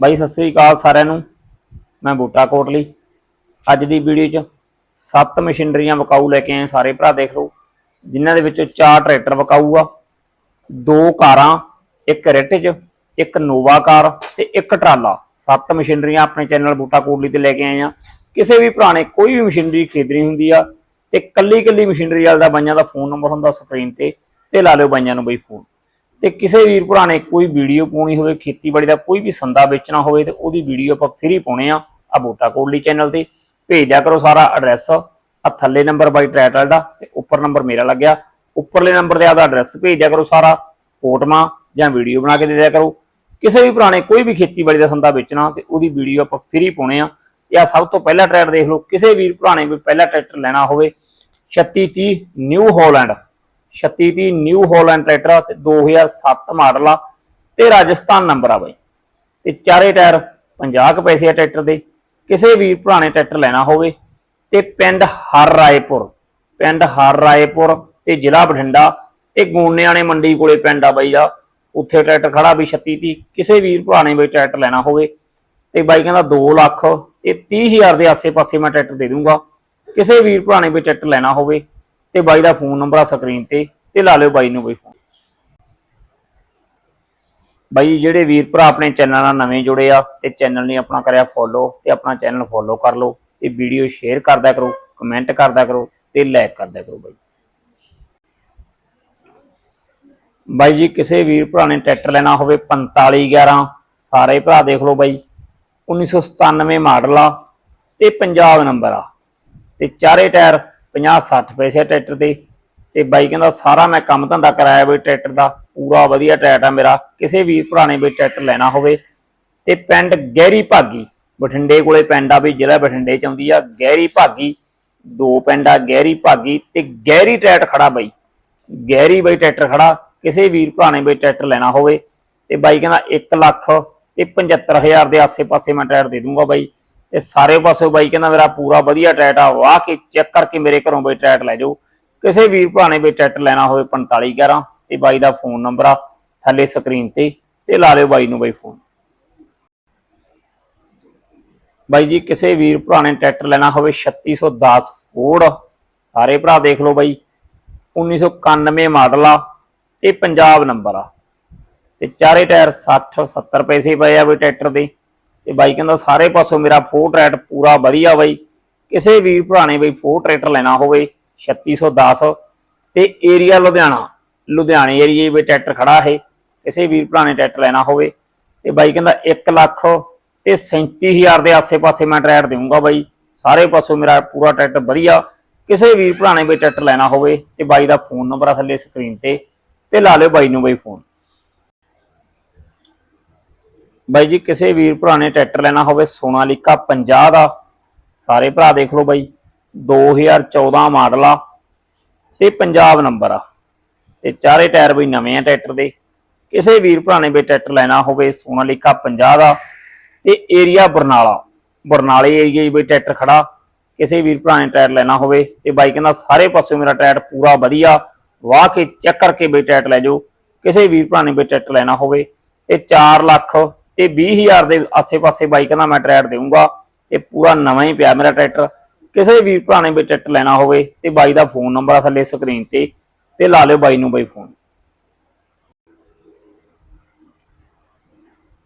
ਬਾਈ, ਸਤਿ ਸ੍ਰੀ ਅਕਾਲ ਸਾਰਿਆਂ ਨੂੰ। ਮੈਂ ਬੂਟਾ ਕੋਟਲੀ। ਅੱਜ ਦੀ ਵੀਡੀਓ 'ਚ ਸੱਤ ਮਸ਼ੀਨਰੀਆਂ ਵਿਕਾਊ ਲੈ ਕੇ ਆਏ ਸਾਰੇ ਭਰਾ, ਦੇਖ ਲਓ। ਜਿਨ੍ਹਾਂ ਦੇ ਵਿੱਚੋਂ ਚਾਰ ਟਰੈਕਟਰ ਵਿਕਾਊ ਆ। ਦੋ ਕਾਰਾਂ, ਇੱਕ ਰਿਟਜ, ਇੱਕ ਨੋਵਾ ਕਾਰ ਤੇ ਇੱਕ ਟਰਾਲਾ। ਸੱਤ ਮਸ਼ੀਨਰੀਆਂ ਆਪਣੇ ਚੈਨਲ ਬੂਟਾ ਕੋਟਲੀ ਤੇ ਲੈ ਕੇ ਆਏ ਆ ਕਿਸੇ ਵੀ ਭਰਾ ਨੇ ਕੋਈ ਵੀ ਮਸ਼ੀਨਰੀ ਖਰੀਦਣੀ ਹੁੰਦੀ ਆ ਤੇ ਕੱਲੀ ਕੱਲੀ ਮਸ਼ੀਨਰੀ ਵਾਲੇ ਦਾ ਬਾਈਆਂ ਦਾ ਫੋਨ ਨੰਬਰ ਹੁੰਦਾ ਸਕਰੀਨ ਤੇ ਤੇ ਲਾ ਲਿਓ ਬਾਈਆਂ ਨੂੰ ਬਈ ਫੋਨ ਤੇ ਕਿਸੇ ਵੀਰ ਭਰਾ ਨੇ ਕੋਈ ਵੀਡੀਓ ਪਾਉਣੀ ਹੋਵੇ, ਖੇਤੀਬਾੜੀ ਦਾ ਕੋਈ ਵੀ ਸੰਦਾ ਵੇਚਣਾ ਹੋਵੇ ਤੇ ਉਹਦੀ ਵੀਡੀਓ ਆਪਾਂ ਫ੍ਰੀ ਪਾਉਣੇ ਆ। ਆ ਬੂਟਾ ਕੋਟਲੀ ਚੈਨਲ ਤੇ ਭੇਜ ਦਿਆ ਕਰੋ ਸਾਰਾ ਐਡਰੈਸ ਆ ਥੱਲੇ ਨੰਬਰ ਬਾਈ ਟਰੈਟਲ ਦਾ ਤੇ ਉੱਪਰ ਨੰਬਰ ਮੇਰਾ ਲੱਗਿਆ। ਉੱਪਰਲੇ ਨੰਬਰ ਤੇ ਆਦਾ ਐਡਰੈਸ ਭੇਜ ਦਿਆ ਕਰੋ ਸਾਰਾ, ਫੋਟੋਆਂ ਜਾਂ ਵੀਡੀਓ ਬਣਾ ਕੇ ਦੇ ਦਿਆ ਕਰੋ। ਕਿਸੇ ਵੀ ਪੁਰਾਣੇ ਕੋਈ ਵੀ ਖੇਤੀਬਾੜੀ ਦਾ ਸੰਦਾ ਵੇਚਣਾ ਤੇ ਉਹਦੀ ਵੀਡੀਓ ਆਪਾਂ ਫ੍ਰੀ ਪਾਉਣੇ ਆ। ਜਾਂ ਸਭ ਤੋਂ ਪਹਿਲਾ ਟਰੈਕਟਰ ਦੇਖ ਲਓ, ਕਿਸੇ ਵੀਰ ਭਰਾ ਨੇ ਵੀ ਪਹਿਲਾ ਟਰੈਕਟਰ ਲੈਣਾ ਹੋਵੇ। 3630 New Holland. 3630 New Holland tractor ਆ ਤੇ 2007 ਮਾਡਲ ਆ ਤੇ ਰਾਜਸਥਾਨ ਨੰਬਰ ਆ ਬਾਈ। ਤੇ ਚਾਰੇ ਟਾਇਰ 50 ਕੁ ਪੈਸੇ ਆ ਟਰੈਕਟਰ ਦੇ। ਕਿਸੇ ਵੀਰ ਭਰਾ ਟਰੈਕਟਰ ਲੈਣਾ ਹੋਵੇ ਤੇ ਪਿੰਡ ਹਰ ਰਾਏਪੁਰ, ਪਿੰਡ ਹਰ ਰਾਏਪੁਰ ਤੇ ਜ਼ਿਲ੍ਹਾ ਬਠਿੰਡਾ ਤੇ ਗੋਨਿਆਣੇ ਮੰਡੀ ਕੋਲੇ ਪਿੰਡ ਆ ਬਾਈ ਦਾ ਉੱਥੇ ਟਰੈਕਟਰ ਖੜਾ ਵੀ 3630 ਕਿਸੇ ਵੀਰ ਭਰਾ ਬਈ ਟਰੈਕਟਰ ਲੈਣਾ ਹੋਵੇ ਤੇ ਬਾਈ ਕਹਿੰਦਾ 2 ਲੱਖ ਤੇ 30000 ਦੇ ਆਸੇ-ਪਾਸੇ ਮੈਂ ਟਰੈਕਟਰ ਦੇ ਦੂੰਗਾ। ਕਿਸੇ ਵੀਰ ਭਰਾ ਨੇ ਵੀ ਟਰੈਕਟਰ ਲੈਣਾ ਹੋਵੇ ਤੇ ਬਾਈ ਦਾ ਫੋਨ ਨੰਬਰ ਆ ਸਕਰੀਨ ਤੇ ਤੇ ਲਾ ਲਿਓ ਬਾਈ ਨੂੰ ਕੋਈ ਫੋਨ। ਬਾਈ, ਜਿਹੜੇ ਵੀਰ ਭਰਾ ਆਪਣੇ ਚੈਨਲ ਨਾਲ ਨਵੇਂ ਜੁੜੇ ਆ ਤੇ ਚੈਨਲ ਨੇ ਆਪਣਾ ਕਰਿਆ ਫੋਲੋ ਤੇ ਆਪਣਾ ਚੈਨਲ ਫੋਲੋ ਕਰ ਲਓ ਤੇ ਵੀਡੀਓ ਸ਼ੇਅਰ ਕਰਦਾ ਕਰੋ ਕਮੈਂਟ ਕਰਦਾ ਕਰੋ ਤੇ ਲਾਈਕ ਕਰਦਾ ਕਰੋ ਬਾਈ। ਬਾਈ ਜੀ, ਕਿਸੇ ਵੀਰ ਭਰਾ ਨੇ ਟਰੈਕਟਰ ਲੈਣਾ ਹੋਵੇ 4511 ਸਾਰੇ ਭਰਾ ਦੇਖ ਲਓ ਬਾਈ। 1997 ਮਾਡਲ ਆ ਤੇ ਪੰਜਾਬ ਨੰਬਰ ਆ ਤੇ ਚਾਰੇ ਟਾਇਰ 50 60 ਪੈਸੇ ਟਰੈਕਟਰ ਦੇ। ਤੇ ਬਾਈ ਕਹਿੰਦਾ, ਸਾਰਾ ਮੈਂ ਕੰਮ ਧੰਦਾ ਕਰਾਇਆ ਬਈ ਟਰੈਕਟਰ ਦਾ। ਪੂਰਾ ਵਧੀਆ ਟਰੈਕਟਰ ਆ ਮੇਰਾ। ਕਿਸੇ ਵੀਰ ਭਰਾ ਨੇ ਬਈ ਟਰੈਕਟਰ ਲੈਣਾ ਹੋਵੇ। ਤੇ ਪਿੰਡ ਗਹਿਰੀ ਭਾਗੀ, ਬਠਿੰਡੇ ਕੋਲੇ ਪਿੰਡ ਆ ਵੀ ਜ਼ਿਲ੍ਹਾ ਬਠਿੰਡੇ ਚ ਆਉਂਦੀ ਆ। ਗਹਿਰੀ ਭਾਗੀ, ਦੋ ਪਿੰਡ ਆ, ਗਹਿਰੀ ਭਾਗੀ ਤੇ ਗਹਿਰੀ ਟਰੈਕਟਰ ਖੜਾ ਬਾਈ। ਗਹਿਰੀ ਬਾਈ ਟਰੈਕਟਰ ਖੜਾ। ਕਿਸੇ ਵੀਰ ਭਰਾ ਨੇ ਬਈ ਟਰੈਕਟਰ ਲੈਣਾ ਹੋਵੇ। ਤੇ ਬਾਈ ਕਹਿੰਦਾ 1 ਲੱਖ ਤੇ 75000 ਦੇ ਆਸੇ-ਪਾਸੇ ਮੈਂ ਟਰੈਕਟਰ ਦੇ ਦੂੰਗਾ ਬਾਈ। ਤੇ ਸਾਰੇ ਪਾਸੇ ਬਾਈ ਕਹਿੰਦਾ ਮੇਰਾ ਪੂਰਾ ਵਧੀਆ ਟਰੈਟ ਆ ਵਾਹ ਕੇ ਚੈੱਕ ਕਰਕੇ ਮੇਰੇ ਘਰੋਂ ਬਈ ਟਰੈਟ ਲੈ ਜਾਓ। ਕਿਸੇ ਵੀਰ ਭਰਾ ਨੇ ਬਈ ਟਰੈਕਟਰ ਲੈਣਾ ਹੋਵੇ 4511 ਤੇ ਬਾਈ ਦਾ ਫੋਨ ਨੰਬਰ ਆ ਥੱਲੇ ਸਕਰੀਨ ਤੇ ਤੇ ਲਾ ਲਿਓ ਬਾਈ ਨੂੰ ਬਈ ਫੋਨ ਬਾਈ ਜੀ, ਕਿਸੇ ਵੀਰ ਭਰਾ ਨੇ ਟਰੈਕਟਰ ਲੈਣਾ ਹੋਵੇ 3610 ਫੋਰਡ ਸਾਰੇ ਭਰਾ ਦੇਖ ਲਓ ਬਾਈ। 1991 ਮਾਡਲ ਆ, ਤੇ ਪੰਜਾਬ ਨੰਬਰ ਆ। ਤੇ ਚਾਰੇ ਟਾਇਰ 60 70 ਪੈਸੇ ਪਏ ਆ ਬਈ ਟਰੈਕਟਰ ਦੇ। ਤੇ ਬਾਈ ਕਹਿੰਦਾ ਸਾਰੇ ਪਾਸੋਂ ਮੇਰਾ ਫੋਰ ਟਰੈਕਟਰ ਪੂਰਾ ਵਧੀਆ ਬਾਈ। ਕਿਸੇ ਵੀਰ ਭਰਾ ਬਈ ਫੋਰ ਟਰੈਕਟਰ ਲੈਣਾ ਹੋਵੇ 3610 ਤੇ ਏਰੀਆ ਲੁਧਿਆਣਾ, ਲੁਧਿਆਣੇ ਏਰੀਏ ਵਿੱਚ ਟਰੈਕਟਰ ਖੜਾ ਹੈ ਕਿਸੇ ਵੀਰ ਭਰਾ ਨੇ ਟਰੈਕਟਰ ਲੈਣਾ ਹੋਵੇ। ਤੇ ਬਾਈ ਕਹਿੰਦਾ 1 ਲੱਖ ਤੇ 37000 ਦੇ ਆਸੇ-ਪਾਸੇ ਮੈਂ ਟਰੈਕਟਰ ਦੇਵਾਂਗਾ ਬਾਈ। ਸਾਰੇ ਪਾਸੋਂ ਮੇਰਾ ਪੂਰਾ ਟਰੈਕਟਰ ਵਧੀਆ। ਕਿਸੇ ਵੀਰ ਭਰਾ ਨੇ ਬਈ ਟਰੈਕਟਰ ਲੈਣਾ ਹੋਵੇ ਤੇ ਬਾਈ ਦਾ ਫੋਨ ਨੰਬਰ ਆ ਥੱਲੇ ਸਕਰੀਨ ਤੇ। ਤੇ ਲਾ ਲਿਓ ਬਾਈ ਨੂੰ ਬਾਈ ਫੋਨ ਬਾਈ ਜੀ, ਕਿਸੇ ਵੀਰ ਭਰਾ ਨੇ ਟਰੈਕਟਰ ਲੈਣਾ ਹੋਵੇ, ਸੋਨਾਲੀਕਾ 50 ਦਾ। ਸਾਰੇ ਭਰਾ ਦੇਖ ਲਓ ਬਾਈ 2014 ਮਾਡਲ ਆ ਤੇ ਪੰਜਾਬ ਨੰਬਰ ਆ। ਤੇ ਚਾਰੇ ਟਾਇਰ ਬਈ ਨਵੇਂ ਆ ਟਰੈਕਟਰ ਦੇ। ਕਿਸੇ ਵੀਰ ਭਰਾ ਨੇ ਬਈ ਟਰੈਕਟਰ ਲੈਣਾ ਹੋਵੇ, ਸੋਨਾਲੀਕਾ 50 ਦਾ ਤੇ ਏਰੀਆ ਬਰਨਾਲਾ। ਬਰਨਾਲੇ ਏਰੀਆ 'ਚ ਬਈ ਟਰੈਕਟਰ ਖੜਾ। ਕਿਸੇ ਵੀਰ ਭਰਾ ਨੇ ਟਾਇਰ ਲੈਣਾ ਹੋਵੇ ਤੇ ਬਾਈ ਕਹਿੰਦਾ ਸਾਰੇ ਪਾਸੇ ਮੇਰਾ ਟਾਇਰ ਪੂਰਾ ਵਧੀਆ। ਵਾਹ ਕੇ ਚੈੱਕ ਕਰਕੇ ਬਈ ਟਰੈਕਟਰ ਲੈ ਜਾਓ। ਕਿਸੇ ਵੀਰ ਭਰਾ ਨੇ ਬਈ ਟਰੈਕਟਰ ਲੈਣਾ ਹੋਵੇ ਤੇ 4 ਲੱਖ ਤੇ 20000 ਦੇ ਆਸੇ-ਪਾਸੇ ਬਾਈ ਕਹਿੰਦਾ ਮੈਂ ਟਰੈਕਟਰ ਦੇਊਂਗਾ। ਇਹ ਪੂਰਾ ਨਵਾਂ ਹੀ ਪਿਆ ਮੇਰਾ ਟਰੈਕਟਰ। ਕਿਸੇ ਵੀਰ ਭਰਾ ਨੇ ਬਈ ਟਰੈਕਟਰ ਲੈਣਾ ਹੋਵੇ ਤੇ ਬਾਈ ਦਾ ਫੋਨ ਨੰਬਰ ਆ ਥੱਲੇ ਸਕਰੀਨ ਤੇ ਤੇ ਲਾ ਲਿਓ ਬਾਈ ਨੂੰ ਬਾਈ ਫੋਨ।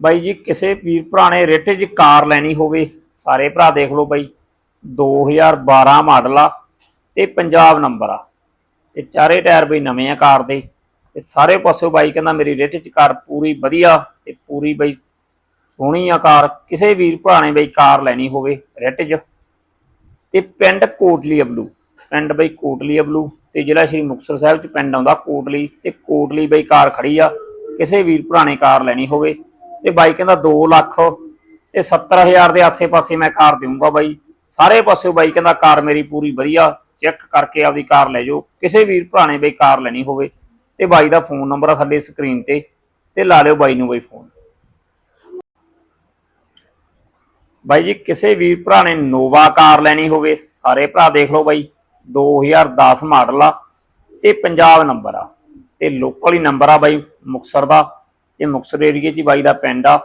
ਬਾਈ ਜੀ, ਕਿਸੇ ਵੀਰ ਭਰਾ ਨੇ ਰੇਟੇ 'ਚ ਕਾਰ ਲੈਣੀ ਹੋਵੇ, ਸਾਰੇ ਭਰਾ ਦੇਖ ਲਓ ਬਾਈ। 2012 ਮਾਡਲ ਆ ਤੇ ਪੰਜਾਬ ਨੰਬਰ ਆ। ਤੇ ਚਾਰੇ ਟਾਇਰ ਬਈ ਨਵੇਂ ਆ ਕਾਰ ਦੇ। ਤੇ ਸਾਰੇ ਪਾਸਿਓਂ ਬਾਈ ਕਹਿੰਦਾ ਮੇਰੀ ਰੇਟ 'ਚ ਕਾਰ ਪੂਰੀ ਵਧੀਆ ਤੇ ਪੂਰੀ ਬਈ ਸੋਹਣੀ ਆ ਕਾਰ, ਕਿਸੇ ਵੀਰ ਭਰਾ ਨੇ ਬਈ ਕਾਰ ਲੈਣੀ ਹੋਵੇ ਰੈਟ 'ਚ ਤੇ ਪਿੰਡ ਕੋਟਲੀ ਅਬਲੂ ਪਿੰਡ ਬਈ ਕੋਟਲੀ ਅਬਲੂ ਤੇ ਜ਼ਿਲ੍ਹਾ ਸ਼੍ਰੀ ਮੁਕਤਸਰ ਸਾਹਿਬ 'ਚ ਪਿੰਡ ਆਉਂਦਾ ਕੋਟਲੀ ਤੇ ਕੋਟਲੀ ਬਈ ਕਾਰ ਖੜੀ ਆ, ਕਿਸੇ ਵੀਰ ਭਰਾ ਨੇ ਕਾਰ ਲੈਣੀ ਹੋਵੇ। ਤੇ ਬਾਈ ਕਹਿੰਦਾ 2 ਲੱਖ ਤੇ 70000 ਦੇ ਆਸੇ-ਪਾਸੇ ਮੈਂ ਕਾਰ ਦੇਵਾਂਗਾ ਬਾਈ। ਸਾਰੇ ਪਾਸਿਓਂ ਬਾਈ ਕਹਿੰਦਾ ਕਾਰ ਮੇਰੀ ਪੂਰੀ ਵਧੀਆ, ਚੈੱਕ ਕਰਕੇ ਆਪਦੀ ਕਾਰ ਲੈ ਜਾਓ। ਕਿਸੇ ਵੀਰ ਭਰਾ ਨੇ ਬਈ ਕਾਰ ਲੈਣੀ ਹੋਵੇ ਤੇ ਬਾਈ ਦਾ ਫੋਨ ਨੰਬਰ ਆ ਸਾਡੇ ਸਕਰੀਨ ਤੇ ਤੇ ਲਾ ਲਿਓ ਬਾਈ ਨੂੰ ਬਈ ਫੋਨ ਬਾਈ ਜੀ, ਕਿਸੇ ਵੀਰ ਭਰਾ ਨੇ ਨੋਵਾ ਕਾਰ ਲੈਣੀ ਹੋਵੇ, ਸਾਰੇ ਭਰਾ ਦੇਖ ਲਓ ਬਾਈ 2010 ਮਾਡਲ ਆ ਤੇ ਪੰਜਾਬ ਨੰਬਰ ਆ ਤੇ ਲੋਕਲ ਹੀ ਨੰਬਰ ਆ ਬਾਈ, ਮੁਕਸਰ ਦਾ ਤੇ ਮੁਕਸਰ ਏਰੀਏ 'ਚ ਬਾਈ ਦਾ ਪਿੰਡ ਆ।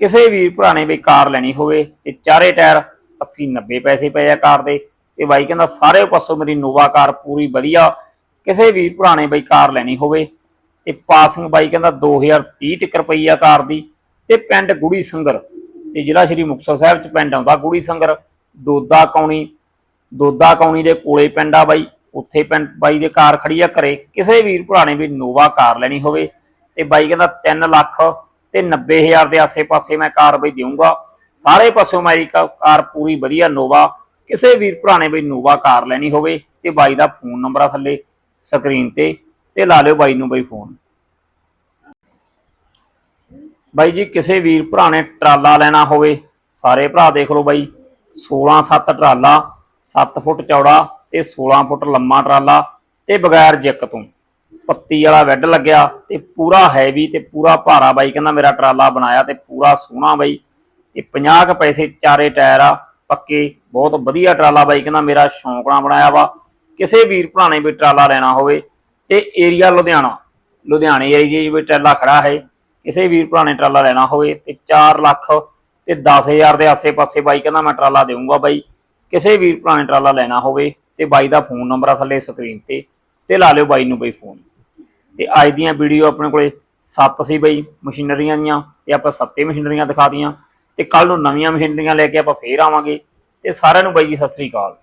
ਕਿਸੇ ਵੀਰ ਭਰਾ ਨੇ ਬਈ ਕਾਰ ਲੈਣੀ ਹੋਵੇ ਤੇ ਚਾਰੇ ਟਾਇਰ 80 90 ਪੈਸੇ ਪਏ ਆ ਕਾਰ ਦੇ ਤੇ ਬਾਈ ਕਹਿੰਦਾ ਸਾਰੇ ਪਾਸੋਂ ਮੇਰੀ ਨੋਵਾ ਕਾਰ ਪੂਰੀ ਵਧੀਆ, ਕਿਸੇ ਵੀਰ ਭਰਾ ਨੇ ਬਈ ਕਾਰ ਲੈਣੀ ਹੋਵੇ, ਤੇ ਪਾਸਿੰਗ ਬਾਈ ਕਹਿੰਦਾ 2030 ਪਈ ਆ ਕਾਰ ਦੀ, ਤੇ ਪਿੰਡ ਗੁੜੀ ਸੰਗਰ ਤੇ ਜ਼ਿਲ੍ਹਾ ਸ਼੍ਰੀ ਮੁਕਤਸਰ ਸਾਹਿਬ ਚ ਪਿੰਡ ਆਉਂਦਾ ਗੁੜੀ ਸੰਗਰ, ਦੋਦਾ ਕੌਣੀ ਦੋਦਾ ਕੌਣੀ ਦੇ ਕੋਲੇ ਪਿੰਡ ਆ ਬਾਈ, ਉੱਥੇ ਪਿੰਡ ਬਾਈ ਦੇ ਕਾਰ ਖੜੀ ਆ ਘਰੇ, ਕਿਸੇ ਵੀਰ ਭਰਾ ਨੇ ਵੀ ਨੋਵਾ ਕਾਰ ਲੈਣੀ ਹੋਵੇ, ਤੇ ਬਾਈ ਕਹਿੰਦਾ 3 ਲੱਖ ਤੇ 90000 ਦੇ ਆਸੇ-ਪਾਸੇ ਮੈਂ ਕਾਰ ਬਈ ਦੇਵਾਂਗਾ ਸਾਰੇ ਪਾਸਿਓਂ ਮੇਰੀ ਕਾਰ ਪੂਰੀ ਵਧੀਆ ਨੋਵਾ, ਕਿਸੇ ਵੀਰ ਭਰਾ ਨੇ ਬਈ ਨੋਵਾ ਕਾਰ ਲੈਣੀ ਹੋਵੇ, ਤੇ ਬਾਈ ਦਾ ਫੋਨ ਨੰਬਰ ਆ ਥੱਲੇ ਸਕਰੀਨ ਤੇ ਤੇ ਲਾ ਲਿਓ ਬਾਈ ਨੂੰ ਬਈ ਫੋਨ। ਬਾਈ ਜੀ, ਕਿਸੇ ਵੀਰ ਭਰਾ ਨੇ ਟਰਾਲਾ ਲੈਣਾ ਹੋਵੇ, ਸਾਰੇ ਭਰਾ ਦੇਖ ਲਓ ਬਾਈ। 16 7 ਟਰਾਲਾ 7 ਫੁੱਟ ਚੌੜਾ ਤੇ 16 ਫੁੱਟ ਲੰਮਾ ਟਰਾਲਾ ਤੇ ਬਗੈਰ ਜਿੱਕ ਤੋਂ। ਪੱਤੀ ਵਾਲਾ ਵੈੱਡ ਲੱਗਿਆ ਤੇ ਪੂਰਾ ਹੈਵੀ ਤੇ ਪੂਰਾ ਭਾਰਾ ਬਾਈ, ਕਹਿੰਦਾ ਮੇਰਾ ਟਰਾਲਾ ਬਣਾਇਆ ਤੇ ਪੂਰਾ ਸੋਹਣਾ ਬਾਈ। ਤੇ 50 ਕ ਪੈਸੇ ਚਾਰੇ ਟਾਇਰ ਆ, ਪੱਕੇ, ਬਹੁਤ ਵਧੀਆ ਟਰਾਲਾ ਬਾਈ, ਕਹਿੰਦਾ ਮੇਰਾ ਸ਼ੌਂਕ ਨਾਲ ਬਣਾਇਆ ਵਾ। ਕਿਸੇ ਵੀਰ ਭਰਾ ਨੇ ਵੀ ਟਰਾਲਾ ਲੈਣਾ ਹੋਵੇ ਤੇ ਏਰੀਆ ਲੁਧਿਆਣਾ, ਲੁਧਿਆਣੇ ਏਰੀਏ 'ਚ ਵੀ ਟਰਾਲਾ ਖੜਾ ਹੈ। ਕਿਸੇ ਵੀਰ ਭਰਾ ਨੇ ਟਰਾਲਾ ਲੈਣਾ ਹੋਵੇ ਤੇ 4 ਲੱਖ ਤੇ 10000 ਦੇ ਆਸੇ-ਪਾਸੇ ਬਾਈ ਕਹਿੰਦਾ ਮੈਂ ਟਰਾਲਾ ਦੇਵਾਂਗਾ ਬਾਈ। ਕਿਸੇ ਵੀਰ ਭਰਾ ਨੇ ਟਰਾਲਾ ਲੈਣਾ ਹੋਵੇ ਤੇ ਬਾਈ ਦਾ ਫੋਨ ਨੰਬਰ ਆ ਥੱਲੇ ਸਕਰੀਨ ਤੇ ਤੇ ਲਾ ਲਿਓ ਬਾਈ ਨੂੰ ਬਈ ਫੋਨ। ਤੇ ਅੱਜ ਦੀਆਂ ਵੀਡੀਓ ਆਪਣੇ ਕੋਲੇ ਸੱਤ ਸੀ ਬਈ, ਮਸ਼ੀਨਰੀਆਂ ਦੀਆਂ ਤੇ ਆਪਾਂ ਸੱਤੇ ਮਸ਼ੀਨਰੀਆਂ ਦਿਖਾਤੀਆਂ ਤੇ ਕੱਲ ਨੂੰ ਨਵੀਆਂ ਮਸ਼ੀਨਰੀਆਂ ਲੈ ਕੇ ਆਪਾਂ ਫੇਰ ਆਵਾਂਗੇ। ਤੇ ਸਾਰਿਆਂ ਨੂੰ ਬਾਈ ਜੀ ਸਤਿ ਸ੍ਰੀ ਅਕਾਲ।